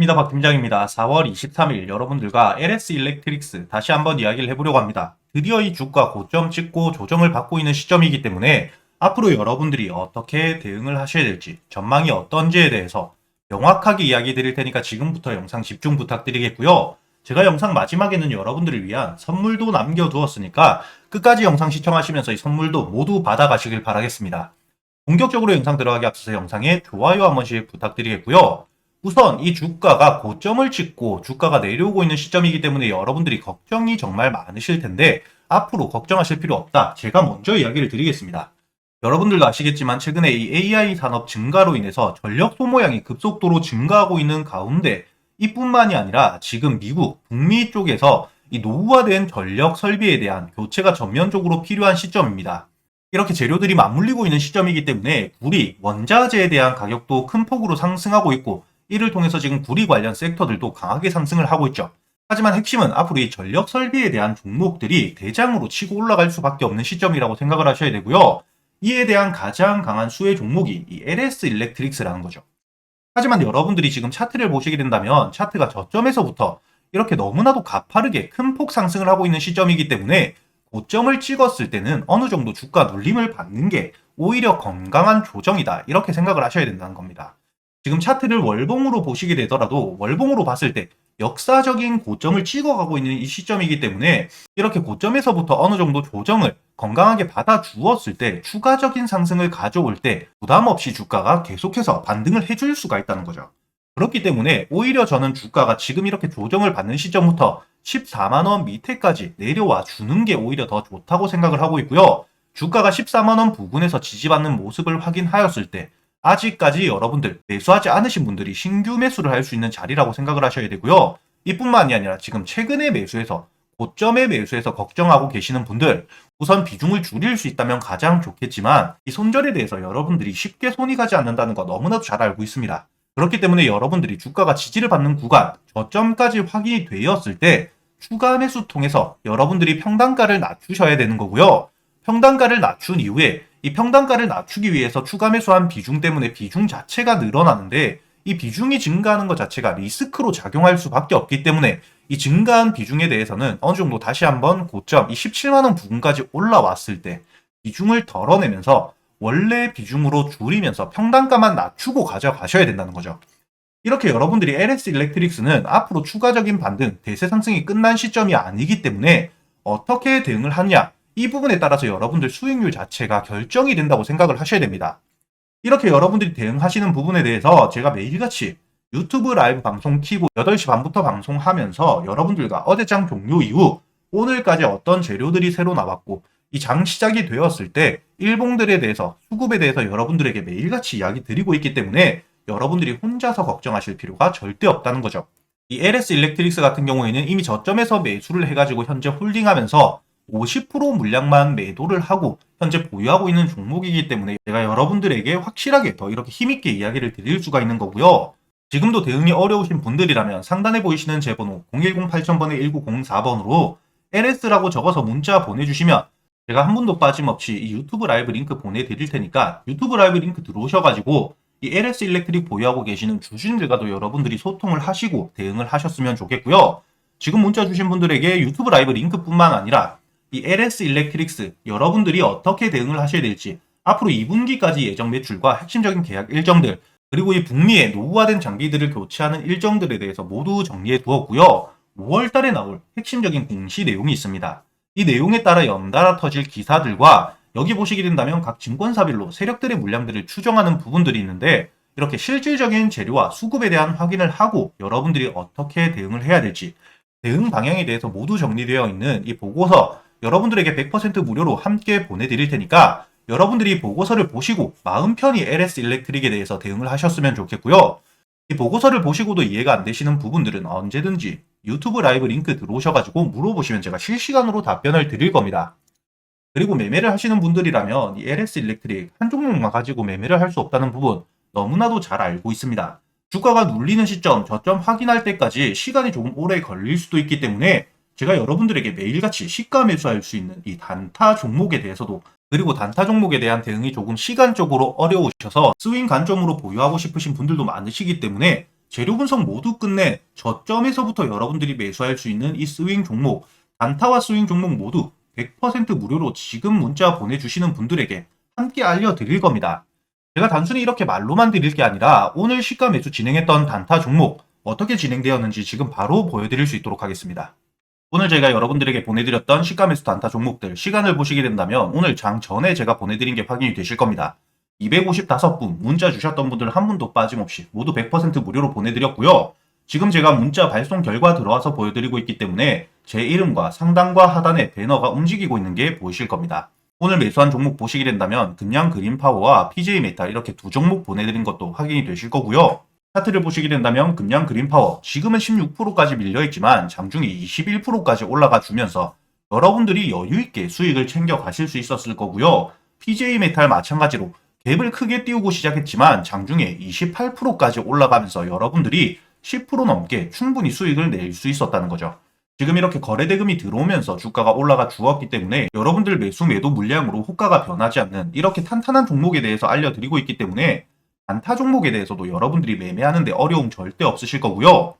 입니다. 박 팀장입니다. 4월 23일 여러분들과 LS 일렉트릭스 다시 한번 이야기를 해보려고 합니다. 드디어 이 주가 고점 찍고 조정을 받고 있는 시점이기 때문에 앞으로 여러분들이 어떻게 대응을 하셔야 될지 전망이 어떤지에 대해서 명확하게 이야기 드릴 테니까 지금부터 영상 집중 부탁드리겠고요. 제가 영상 마지막에는 여러분들을 위한 선물도 남겨두었으니까 끝까지 영상 시청하시면서 이 선물도 모두 받아가시길 바라겠습니다. 본격적으로 영상 들어가기 앞서서 영상에 좋아요 한 번씩 부탁드리겠고요. 우선 이 주가가 고점을 찍고 주가가 내려오고 있는 시점이기 때문에 여러분들이 걱정이 정말 많으실 텐데 앞으로 걱정하실 필요 없다. 제가 먼저 이야기를 드리겠습니다. 여러분들도 아시겠지만 최근에 이 AI 산업 증가로 인해서 전력 소모량이 급속도로 증가하고 있는 가운데 이뿐만이 아니라 지금 미국, 북미 쪽에서 이 노후화된 전력 설비에 대한 교체가 전면적으로 필요한 시점입니다. 이렇게 재료들이 맞물리고 있는 시점이기 때문에 구리, 원자재에 대한 가격도 큰 폭으로 상승하고 있고 이를 통해서 지금 구리 관련 섹터들도 강하게 상승을 하고 있죠. 하지만 핵심은 앞으로 이 전력 설비에 대한 종목들이 대장으로 치고 올라갈 수밖에 없는 시점이라고 생각을 하셔야 되고요. 이에 대한 가장 강한 수혜 종목이 이 LS 일렉트릭스라는 거죠. 하지만 여러분들이 지금 차트를 보시게 된다면 차트가 저점에서부터 이렇게 너무나도 가파르게 큰 폭 상승을 하고 있는 시점이기 때문에 고점을 찍었을 때는 어느 정도 주가 눌림을 받는 게 오히려 건강한 조정이다. 이렇게 생각을 하셔야 된다는 겁니다. 지금 차트를 월봉으로 보시게 되더라도 월봉으로 봤을 때 역사적인 고점을 찍어가고 있는 이 시점이기 때문에 이렇게 고점에서부터 어느 정도 조정을 건강하게 받아 주었을 때 추가적인 상승을 가져올 때 부담 없이 주가가 계속해서 반등을 해줄 수가 있다는 거죠. 그렇기 때문에 오히려 저는 주가가 지금 이렇게 조정을 받는 시점부터 14만원 밑에까지 내려와 주는 게 오히려 더 좋다고 생각을 하고 있고요. 주가가 14만원 부근에서 지지받는 모습을 확인하였을 때 아직까지 여러분들 매수하지 않으신 분들이 신규 매수를 할 수 있는 자리라고 생각을 하셔야 되고요. 이뿐만이 아니라 지금 최근에 매수해서 고점에 매수해서 걱정하고 계시는 분들 우선 비중을 줄일 수 있다면 가장 좋겠지만 이 손절에 대해서 여러분들이 쉽게 손이 가지 않는다는 거 너무나도 잘 알고 있습니다. 그렇기 때문에 여러분들이 주가가 지지를 받는 구간 저점까지 확인이 되었을 때 추가 매수 통해서 여러분들이 평단가를 낮추셔야 되는 거고요. 평단가를 낮춘 이후에 이 평단가를 낮추기 위해서 추가 매수한 비중 때문에 비중 자체가 늘어나는데 이 비중이 증가하는 것 자체가 리스크로 작용할 수밖에 없기 때문에 이 증가한 비중에 대해서는 어느 정도 다시 한번 고점 이 17만 원 부근까지 올라왔을 때 비중을 덜어내면서 원래 비중으로 줄이면서 평단가만 낮추고 가져가셔야 된다는 거죠. 이렇게 여러분들이 LS 일렉트릭스는 앞으로 추가적인 반등, 대세 상승이 끝난 시점이 아니기 때문에 어떻게 대응을 하냐 이 부분에 따라서 여러분들 수익률 자체가 결정이 된다고 생각을 하셔야 됩니다. 이렇게 여러분들이 대응하시는 부분에 대해서 제가 매일같이 유튜브 라이브 방송 키고 8시 반부터 방송하면서 여러분들과 어제장 종료 이후 오늘까지 어떤 재료들이 새로 나왔고 이 장 시작이 되었을 때 일봉들에 대해서 수급에 대해서 여러분들에게 매일같이 이야기 드리고 있기 때문에 여러분들이 혼자서 걱정하실 필요가 절대 없다는 거죠. 이 LS 일렉트릭스 같은 경우에는 이미 저점에서 매수를 해가지고 현재 홀딩하면서 50% 물량만 매도를 하고 현재 보유하고 있는 종목이기 때문에 제가 여러분들에게 확실하게 더 이렇게 힘있게 이야기를 드릴 수가 있는 거고요. 지금도 대응이 어려우신 분들이라면 상단에 보이시는 제 번호 010-8000번에 1904번으로 LS라고 적어서 문자 보내주시면 제가 한 분도 빠짐없이 이 유튜브 라이브 링크 보내드릴 테니까 유튜브 라이브 링크 들어오셔가지고 이 LS 일렉트릭 보유하고 계시는 주주님들과도 여러분들이 소통을 하시고 대응을 하셨으면 좋겠고요. 지금 문자 주신 분들에게 유튜브 라이브 링크뿐만 아니라 이 LS 일렉트릭스 여러분들이 어떻게 대응을 하셔야 될지 앞으로 2분기까지 예정 매출과 핵심적인 계약 일정들 그리고 이 북미의 노후화된 장비들을 교체하는 일정들에 대해서 모두 정리해 두었고요. 5월 달에 나올 핵심적인 공시 내용이 있습니다. 이 내용에 따라 연달아 터질 기사들과 여기 보시게 된다면 각 증권사별로 세력들의 물량들을 추정하는 부분들이 있는데 이렇게 실질적인 재료와 수급에 대한 확인을 하고 여러분들이 어떻게 대응을 해야 될지 대응 방향에 대해서 모두 정리되어 있는 이 보고서 여러분들에게 100% 무료로 함께 보내드릴 테니까 여러분들이 보고서를 보시고 마음 편히 LS 일렉트릭에 대해서 대응을 하셨으면 좋겠고요. 이 보고서를 보시고도 이해가 안 되시는 부분들은 언제든지 유튜브 라이브 링크 들어오셔가지고 물어보시면 제가 실시간으로 답변을 드릴 겁니다. 그리고 매매를 하시는 분들이라면 이 LS 일렉트릭 한 종목만 가지고 매매를 할 수 없다는 부분 너무나도 잘 알고 있습니다. 주가가 눌리는 시점, 저점 확인할 때까지 시간이 조금 오래 걸릴 수도 있기 때문에 제가 여러분들에게 매일같이 시가 매수할 수 있는 이 단타 종목에 대해서도 그리고 단타 종목에 대한 대응이 조금 시간적으로 어려우셔서 스윙 관점으로 보유하고 싶으신 분들도 많으시기 때문에 재료 분석 모두 끝내 저점에서부터 여러분들이 매수할 수 있는 이 스윙 종목, 단타와 스윙 종목 모두 100% 무료로 지금 문자 보내주시는 분들에게 함께 알려드릴 겁니다. 제가 단순히 이렇게 말로만 드릴 게 아니라 오늘 시가 매수 진행했던 단타 종목 어떻게 진행되었는지 지금 바로 보여드릴 수 있도록 하겠습니다. 오늘 제가 여러분들에게 보내드렸던 시가 매수 단타 종목들 시간을 보시게 된다면 오늘 장 전에 제가 보내드린 게 확인이 되실 겁니다. 255분 문자 주셨던 분들 한 분도 빠짐없이 모두 100% 무료로 보내드렸고요. 지금 제가 문자 발송 결과 들어와서 보여드리고 있기 때문에 제 이름과 상단과 하단에 배너가 움직이고 있는 게 보이실 겁니다. 오늘 매수한 종목 보시게 된다면 그냥 그린파워와 PJ 메탈 이렇게 두 종목 보내드린 것도 확인이 되실 거고요. 차트를 보시게 된다면 금양 그린파워 지금은 16%까지 밀려있지만 장중에 21%까지 올라가 주면서 여러분들이 여유있게 수익을 챙겨 가실 수 있었을 거고요. PJ 메탈 마찬가지로 갭을 크게 띄우고 시작했지만 장중에 28%까지 올라가면서 여러분들이 10% 넘게 충분히 수익을 낼 수 있었다는 거죠. 지금 이렇게 거래대금이 들어오면서 주가가 올라가 주었기 때문에 여러분들 매수 매도 물량으로 호가가 변하지 않는 이렇게 탄탄한 종목에 대해서 알려드리고 있기 때문에 단타 종목에 대해서도 여러분들이 매매하는데 어려움 절대 없으실 거고요.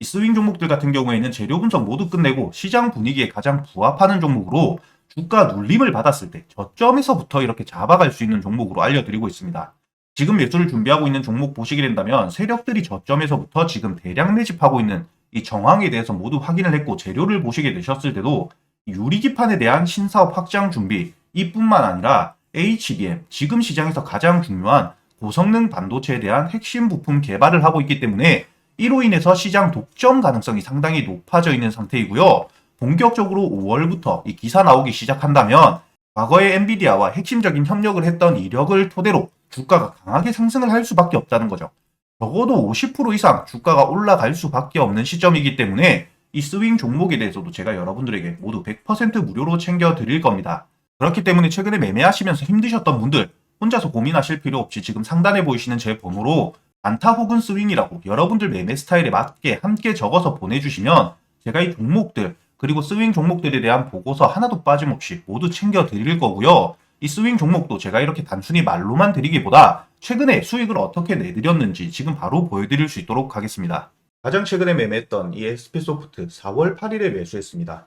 이 스윙 종목들 같은 경우에는 재료 분석 모두 끝내고 시장 분위기에 가장 부합하는 종목으로 주가 눌림을 받았을 때 저점에서부터 이렇게 잡아갈 수 있는 종목으로 알려드리고 있습니다. 지금 매수를 준비하고 있는 종목 보시게 된다면 세력들이 저점에서부터 지금 대량 매집하고 있는 이 정황에 대해서 모두 확인을 했고 재료를 보시게 되셨을 때도 유리기판에 대한 신사업 확장 준비 이뿐만 아니라 HBM 지금 시장에서 가장 중요한 고성능 반도체에 대한 핵심 부품 개발을 하고 있기 때문에 이로 인해서 시장 독점 가능성이 상당히 높아져 있는 상태이고요. 본격적으로 5월부터 이 기사 나오기 시작한다면 과거에 엔비디아와 핵심적인 협력을 했던 이력을 토대로 주가가 강하게 상승을 할 수밖에 없다는 거죠. 적어도 50% 이상 주가가 올라갈 수밖에 없는 시점이기 때문에 이 스윙 종목에 대해서도 제가 여러분들에게 모두 100% 무료로 챙겨 드릴 겁니다. 그렇기 때문에 최근에 매매하시면서 힘드셨던 분들 혼자서 고민하실 필요 없이 지금 상단에 보이시는 제 번호로 안타 혹은 스윙이라고 여러분들 매매 스타일에 맞게 함께 적어서 보내주시면 제가 이 종목들 그리고 스윙 종목들에 대한 보고서 하나도 빠짐없이 모두 챙겨 드릴 거고요. 이 스윙 종목도 제가 이렇게 단순히 말로만 드리기보다 최근에 수익을 어떻게 내드렸는지 지금 바로 보여드릴 수 있도록 하겠습니다. 가장 최근에 매매했던 이 SP소프트 4월 8일에 매수했습니다.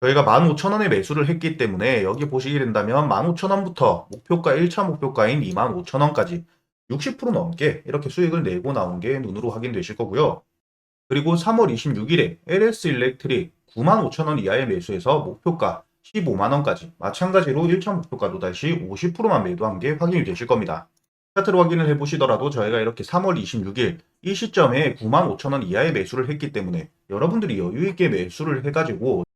저희가 15,000원에 매수를 했기 때문에 여기 보시게 된다면 15,000원부터 목표가 1차 목표가인 25,000원까지 60% 넘게 이렇게 수익을 내고 나온 게 눈으로 확인되실 거고요. 그리고 3월 26일에 LS 일렉트릭 95,000원 이하의 매수해서 목표가 15만원까지 마찬가지로 1차 목표가도 다시 50%만 매도한 게 확인이 되실 겁니다. 차트로 확인을 해보시더라도 저희가 이렇게 3월 26일 이 시점에 95,000원 이하의 매수를 했기 때문에 여러분들이 여유있게 매수를 해가지고